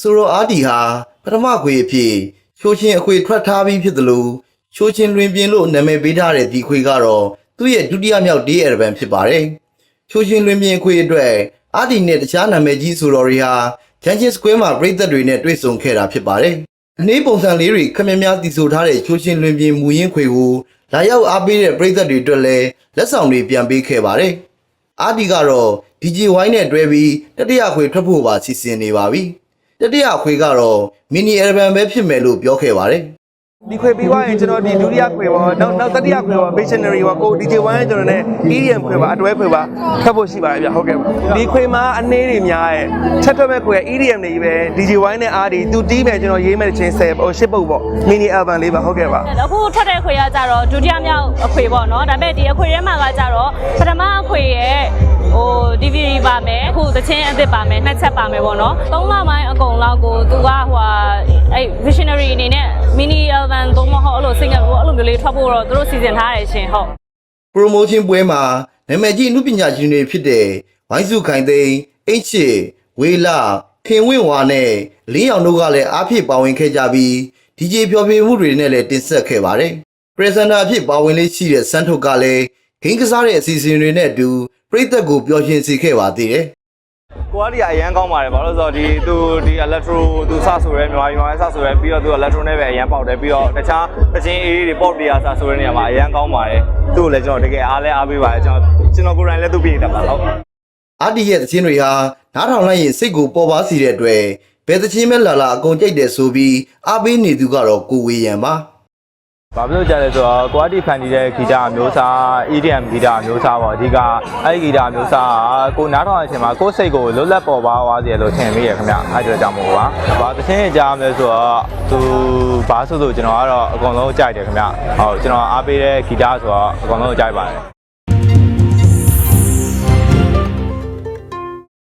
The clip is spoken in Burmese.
ဆိုတော့အာဒီဟာပထမခွေအဖြစ်ချိုးချင်းအခွေထွက်ထားပြီးဖြစ်တယ်လို့ချိုးချင်းလွင်ပြင်လို့နာမည်ပေးထားတဲ့ဒီခွေကတော့သူ့ရဲ့ဒုတိယမြောက် day album ဖြစ်ပါတယ်။ချိုးချင်းလွင်ပြင်ခွေအတွက်အာဒီနဲ့တခြားနာမည်ကြီးဆိုတော်တွေဟာချန်ချင်းစကွဲမှာပြည်သက်တွေနဲ့တွေ့ဆုံခဲ့တာဖြစ်ပါတယ်။ အနေပုံစံလေးတွေခက်မြများတည်ဆိုထားတဲ့ချိုးချင်းလွင်ပြင်မူရင်းခွေကိုလာရောက်အားပေးတဲ့ပြည်သက်တွေအတွက်လည်းလက်ဆောင်တွေပြန်ပေးခဲ့ပါတယ်။အာဒီကတော့ DJ Y နဲ့တွဲပြီးတတိယခွေထွက်ဖို့ပါစီစဉ်နေပါပြီ။တတိယခွေကတော့ mini album ပဲဖြစ်မယ်လို့ပြောခဲ့ပါတယ် ဒီခွေပြီးသွားရင်ကျွန်တော်ဒီဒုတိယခွေပေါ့နောက်နောက်တတိယခွေပေါ့ missionary ပေါ့ကို DJ 1 ရဲ့ကျွန်တော်နဲ့ EDM ခွေပါအတွဲခွေပါထပ်ဖို့ရှိပါတယ်ဗျဟုတ်ကဲ့ဒီခွေမှာအနေတွေများရဲ့ချက်ထွက်မဲ့ခွေက EDM တွေကြီးပဲ DJ 1 နဲ့ RD သူတီးမယ်ကျွန်တော်ရေးမယ်ချင်း10ဟို10ပုတ်ပေါ့ mini album လေးပါဟုတ်ကဲ့ပါအခုထွက်တဲ့ခွေကကြတော့ဒုတိယမြောက်အခွေပေါ့နော်ဒါပေမဲ့ဒီအခွေထဲမှာကကြတော့ပထမအခွေရဲ့ဟို DVD ပါမယ်အခုသချင်းအသစ်ပါမယ်နှစ်ချက်ပါမယ်ပေါ့နော်သုံးလပိုင်းအကုန်လောက်ကိုသူကဟိုဟာအဲ့ visionary အနေနဲ့ mini album သုံးမဟုတ်အဲ့လို single ပေါ့အဲ့လိုမျိုးလေးထွက်ဖို့တော့သူတို့စီစဉ်ထားတယ်ရှင်ဟုတ်။ promotion ပွဲမှာနာမည်ကြီးအမှုပညာရှင်တွေဖြစ်တဲ့ဝိုင်းစုခိုင်သိန်း၊အိတ်ချစ်ဝေလာခင်ဝင့်ဝါနဲ့လင်းအောင်တို့ကလည်းအားဖြည့်ပါဝင်ခဲ့ကြပြီး DJ ဖျော်ဖြေမှုတွေနဲ့လည်းတင်ဆက်ခဲ့ပါတယ်။ presenter အဖြစ်ပါဝင်လေးရှိတဲ့စန်းထုတ်ကလည်းဂိမ်းကစားတဲ့အစီအစဉ်တွေနဲ့အတူပြည်သက်ကိုပျော်ရွှင်စေခဲ့ပါသေးတယ်။ ကွာလီကအရန်ကောင်းပါတယ်ဘာလို့လဲဆိုတော့ဒီသူဒီ electro သူစဆိုရဲမြန်မာပြည်မှာစဆိုရဲပြီးတော့သူ electro နဲ့ပဲအရန်ပေါက်တယ်ပြီးတော့တခြားတချင်းအေးတွေ pop တွေအားစဆိုရဲနေရာမှာအရန်ကောင်းပါတယ်သူ့ကိုလည်းကျွန်တော်တကယ်အားလဲအားပေးပါတယ်ကျွန်တော်ကျွန်တော်ကိုယ်တိုင်လည်းသူ့ပြင်တယ်ပါဟုတ်အာဒီရဲ့သချင်းတွေဟာနားထောင်လိုက်ရင်စိတ်ကိုပေါ်ပါစီတဲ့အတွက်ဘယ်သချင်းပဲလာလာအကုန်ကြိုက်တယ်ဆိုပြီးအားပေးနေသူကတော့ကိုဝေယံပါ ဘာဖြစ်လို့ကြလဲဆိုတော့ quality ဖန်တီးတဲ့ဂီတအမျိုးအစား EDM ဂီတအမျိုးအစားပေါ့အဓိကအဲ့ဒီဂီတအမျိုးအစားကကိုနားထောင်တဲ့အချိန်မှာကိုယ်စိတ်ကိုလွတ်လပ်ပေါ်ပါသွားစေလို့ထင်မိရခင်ဗျအဲ့ဒါကြောင့်မို့ပါဘာသချင်းအကြမ်းလဲဆိုတော့သူဘာဆိုလို့ကျွန်တော်ကတော့အကုန်လုံးကြိုက်တယ်ခင်ဗျဟုတ်ကျွန်တော်အားပေးတဲ့ဂီတဆိုတော့အကုန်လုံးကြိုက်ပါတယ်